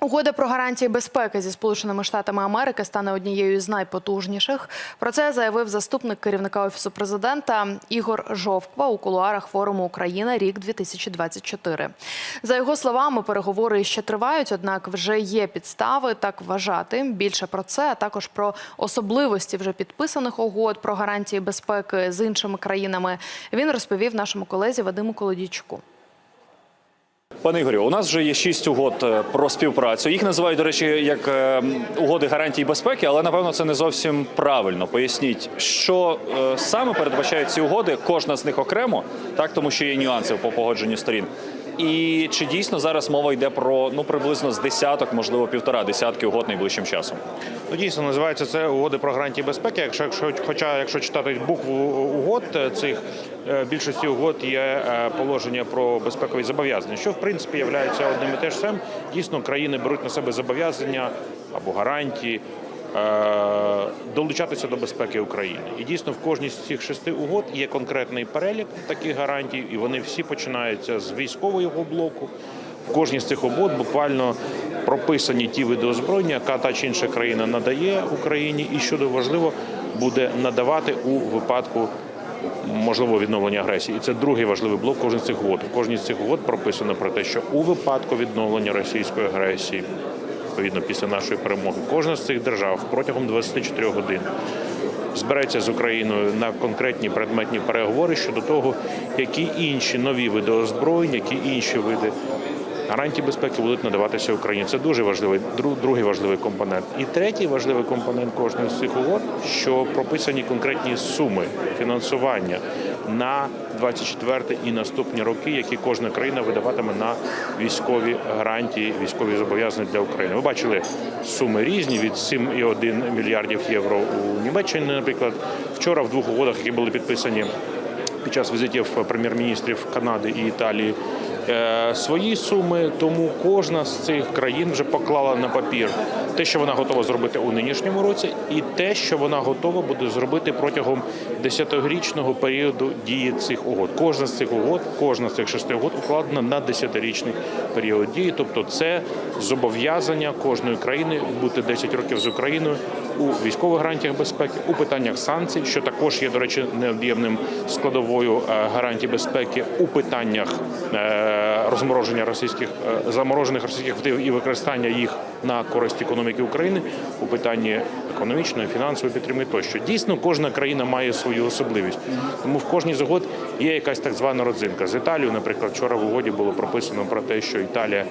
Угода про гарантії безпеки зі Сполученими Штатами Америки стане однією з найпотужніших. Про це заявив заступник керівника офісу президента Ігор Жовква у кулуарах форуму Україна рік 2024 За його словами, переговори ще тривають, однак вже є підстави так вважати. Більше про це, а також про особливості вже підписаних угод про гарантії безпеки з іншими країнами. Він розповів нашому колезі Вадиму Колодійчуку. Пане Ігорю, у нас вже є шість угод е, про співпрацю. Їх називають, до речі, як е, угоди гарантій безпеки, але напевно це не зовсім правильно. Поясніть, що е, саме передбачають ці угоди, кожна з них окремо, так тому що є нюанси по погодженню сторін. І чи дійсно зараз мова йде про ну приблизно з десяток, можливо, півтора десятки угод найближчим часом? Ну, дійсно, називається це угоди про гарантії безпеки. Якщо, якщо хоча, якщо читати букву угод е, цих е, більшості угод є е, положення про безпекові зобов'язання, що в принципі є одним і те ж самим. Дійсно, країни беруть на себе зобов'язання або гарантії. Е, Долучатися до безпеки України, і дійсно в кожній з цих шести угод є конкретний перелік таких гарантій, і вони всі починаються з військового блоку. В кожній з цих угод буквально прописані ті види озброєння, яка та чи інша країна надає Україні, і що важливо буде надавати у випадку можливого відновлення агресії. І це другий важливий блок кожен з цих угод. В кожній з цих угод прописано про те, що у випадку відновлення російської агресії, відповідно після нашої перемоги, кожна з цих держав протягом 24 годин. Збереться з Україною на конкретні предметні переговори щодо того, які інші нові види озброєнь, які інші види гарантій безпеки будуть надаватися Україні. Це дуже важливий другий важливий компонент. І третій важливий компонент кожної з цих угод, що прописані конкретні суми фінансування на 24 і наступні роки, які кожна країна видаватиме на військові гарантії, військові зобов'язання для України. Ви бачили суми різні від 7,1 мільярдів євро у Німеччині, наприклад. Вчора в двох угодах, які були підписані під час візитів прем'єр-міністрів Канади і Італії е, свої суми. Тому кожна з цих країн вже поклала на папір те, що вона готова зробити у нинішньому році, і те, що вона готова буде зробити протягом десятирічного періоду дії цих угод. Кожна з цих угод, кожна з цих шести угод укладена на десятирічний період дії. Тобто, це зобов'язання кожної країни бути 10 років з Україною у військових гарантіях безпеки, у питаннях санкцій, що також є, до речі, невід'ємним складовою е, гарантій безпеки у питаннях е, розмороження російських е, заморожених російських активів і використання їх на користь економіки України у питанні економічної, фінансової підтримки тощо. Дійсно, кожна країна має свою особливість. Тому в кожній з є якась так звана родзинка. З Італією, наприклад, вчора в угоді було прописано про те, що Італія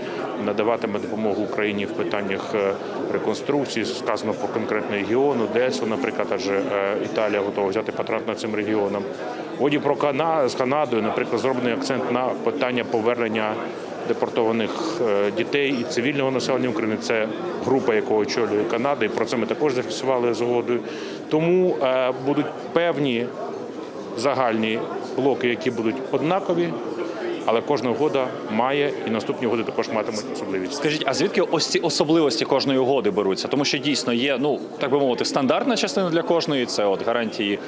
надаватиме допомогу Україні в питаннях е, реконструкції, сказано по конкретному регіону, ДЕСу, наприклад, адже е, Італія готова взяти патрат над цим регіоном. В про Кана з Канадою, наприклад, зроблений акцент на питання повернення депортованих е, дітей і цивільного населення України. Це група, яку очолює Канада, і про це ми також зафіксували згодою. Тому е, будуть певні загальні блоки, які будуть однакові, але кожна угода має і наступні угоди також матимуть особливість. Скажіть, а звідки ось ці особливості кожної угоди беруться? Тому що дійсно є, ну так би мовити, стандартна частина для кожної це от гарантії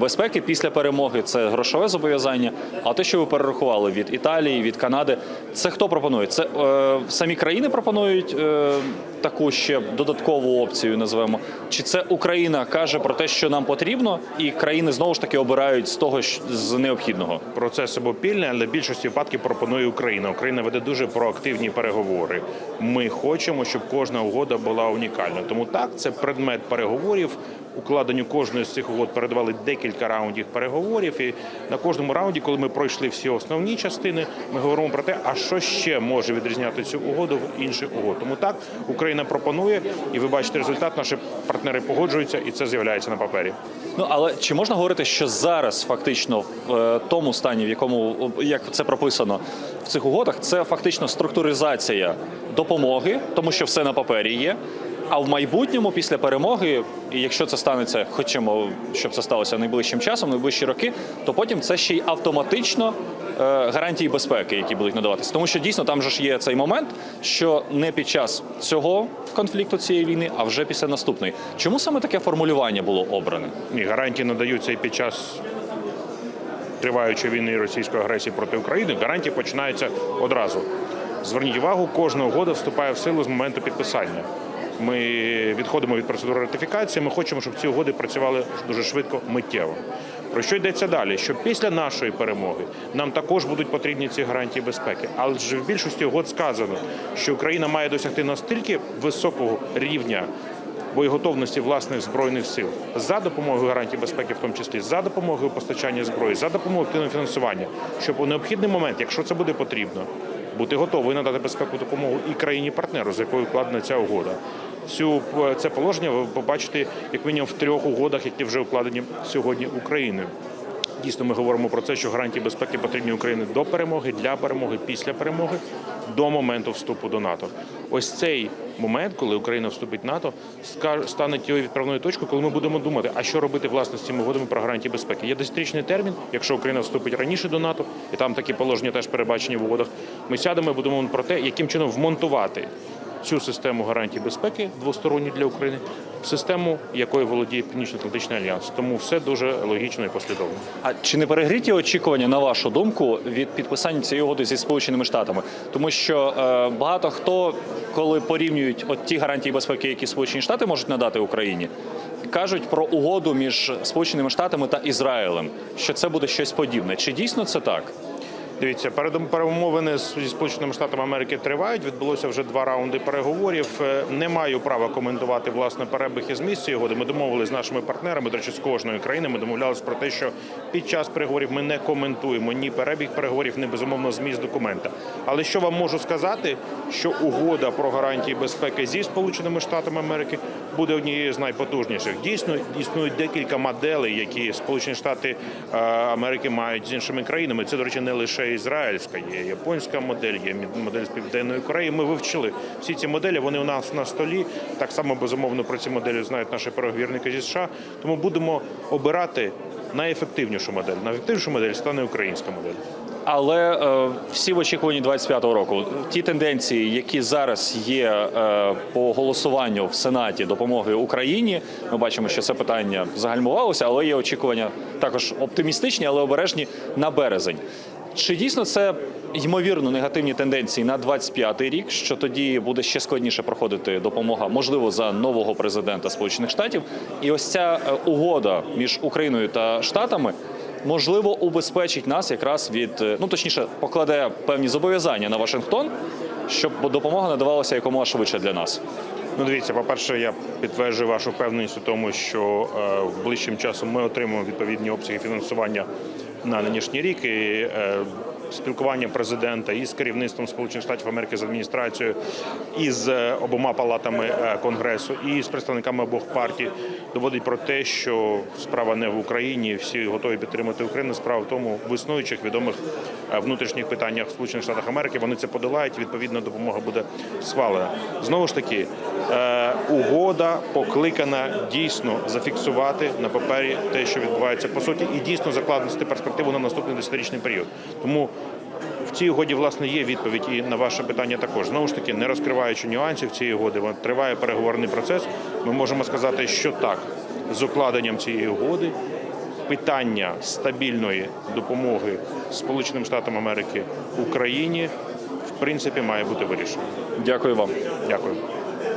безпеки після перемоги, це грошове зобов'язання. А те, що ви перерахували від Італії, від Канади, це хто пропонує? Це е, самі країни пропонують е, таку ще додаткову опцію, називаємо. Чи це Україна каже про те, що нам потрібно, і країни знову ж таки обирають з того що- з необхідного? Процес обопільний, але в більшості випадків пропонує Україна. Україна веде дуже проактивні переговори. Ми хочемо, щоб кожна угода була унікальна. Тому так, це предмет переговорів. Укладенню кожної з цих угод передавали декілька раундів переговорів. І на кожному раунді, коли ми пройшли всі основні частини, ми говоримо про те, а що ще може відрізняти цю угоду в інших угод. Тому так Україна пропонує, і ви бачите результат. Наші партнери погоджуються, і це з'являється на папері. Ну але чи можна говорити, що зараз фактично в е, тому стані, в якому як це прописано в цих угодах, це фактично структуризація допомоги, тому що все на папері є. А в майбутньому, після перемоги, і якщо це станеться, хочемо, щоб це сталося найближчим часом, найближчі роки, то потім це ще й автоматично е, гарантії безпеки, які будуть надаватися. Тому що дійсно там же ж є цей момент, що не під час цього конфлікту цієї війни, а вже після наступної. Чому саме таке формулювання було обране? Ні, гарантії надаються і під час триваючої війни російської агресії проти України. Гарантії починаються одразу. Зверніть увагу, кожна угода вступає в силу з моменту підписання. Ми відходимо від процедури ратифікації. Ми хочемо, щоб ці угоди працювали дуже швидко, миттєво. Про що йдеться далі? Що після нашої перемоги нам також будуть потрібні ці гарантії безпеки. Але ж в більшості угод сказано, що Україна має досягти настільки високого рівня боєготовності власних збройних сил за допомогою гарантій безпеки, в тому числі за допомогою постачання зброї, за допомогою активного фінансування, щоб у необхідний момент, якщо це буде потрібно, бути готовою надати безпеку допомогу і країні-партнеру, з якою вкладена ця угода. Цю це положення ви побачите як мінімум в трьох угодах, які вже укладені сьогодні Україною. Дійсно, ми говоримо про це, що гарантії безпеки потрібні Україні до перемоги, для перемоги, після перемоги, до моменту вступу до НАТО. Ось цей момент, коли Україна вступить в НАТО, стане тією відправною точкою, коли ми будемо думати, а що робити власне з цими угодами про гарантії безпеки. Є десятирічний термін, якщо Україна вступить раніше до НАТО, і там такі положення теж передбачені в угодах. Ми сядемо і будемо про те, яким чином вмонтувати цю систему гарантій безпеки двосторонню для України, систему, якою володіє Північно-Атлантичний альянс. Тому все дуже логічно і послідовно. А чи не перегріті очікування, на вашу думку, від підписання цієї угоди зі Сполученими Штатами? Тому що е, багато хто, коли порівнюють от ті гарантії безпеки, які Сполучені Штати можуть надати Україні, кажуть про угоду між Сполученими Штатами та Ізраїлем, що це буде щось подібне. Чи дійсно це так? Дивіться, перемовини зі Сполученими Штатами Америки тривають. Відбулося вже два раунди переговорів. Е, Не маю права коментувати власне перебіг із цієї угоди. Ми домовилися з нашими партнерами. До речі, з кожної країни ми домовлялися про те, що під час переговорів ми не коментуємо ні перебіг переговорів, ні безумовно зміст документа. Але що вам можу сказати, що угода про гарантії безпеки зі Сполученими Штатами Америки буде однією з найпотужніших. Дійсно, існують декілька моделей, які Сполучені Штати е, Америки мають з іншими країнами. Це, до речі, не лише ізраїльська, є японська модель, є модель з Південної Кореї. Ми вивчили всі ці моделі. Вони у нас на столі. Так само безумовно про ці моделі знають наші переговірники зі США. Тому будемо обирати найефективнішу модель. Найефективнішу модель стане українська модель. Але е, всі в очікуванні 25-го року. Ті тенденції, які зараз є е, по голосуванню в Сенаті допомоги Україні, ми бачимо, що це питання загальмувалося, але є очікування також оптимістичні, але обережні на березень. Чи дійсно це ймовірно негативні тенденції на 25-й рік, що тоді буде ще складніше проходити допомога, можливо, за нового президента Сполучених Штатів? І ось ця е, угода між Україною та Штатами можливо убезпечить нас якраз від е, ну точніше покладе певні зобов'язання на Вашингтон, щоб допомога надавалася якомога швидше для нас. Ну, дивіться, по-перше, я підтверджую вашу впевненість у тому, що е, в ближчим часом ми отримаємо відповідні обсяги фінансування на нинішній рік. І спілкування президента із керівництвом Сполучених Штатів Америки з адміністрацією, і з е, обома палатами е, конгресу, і з представниками обох партій доводить про те, що справа не в Україні. Всі готові підтримати Україну. Справа в тому в існуючих відомих е, внутрішніх питаннях Сполучених Штатах Америки. Вони це подолають. Відповідно, допомога буде схвалена. Знову ж таки, угода покликана дійсно зафіксувати на папері те, що відбувається по суті, і дійсно закладати перспективу на наступний десятирічний період. Тому в цій угоді власне є відповідь і на ваше питання також. Знову ж таки, не розкриваючи нюансів цієї угоди, триває переговорний процес. Ми можемо сказати, що так, з укладенням цієї угоди питання стабільної допомоги Сполученим Штатам Америки Україні в принципі має бути вирішено. Дякую вам. Дякую.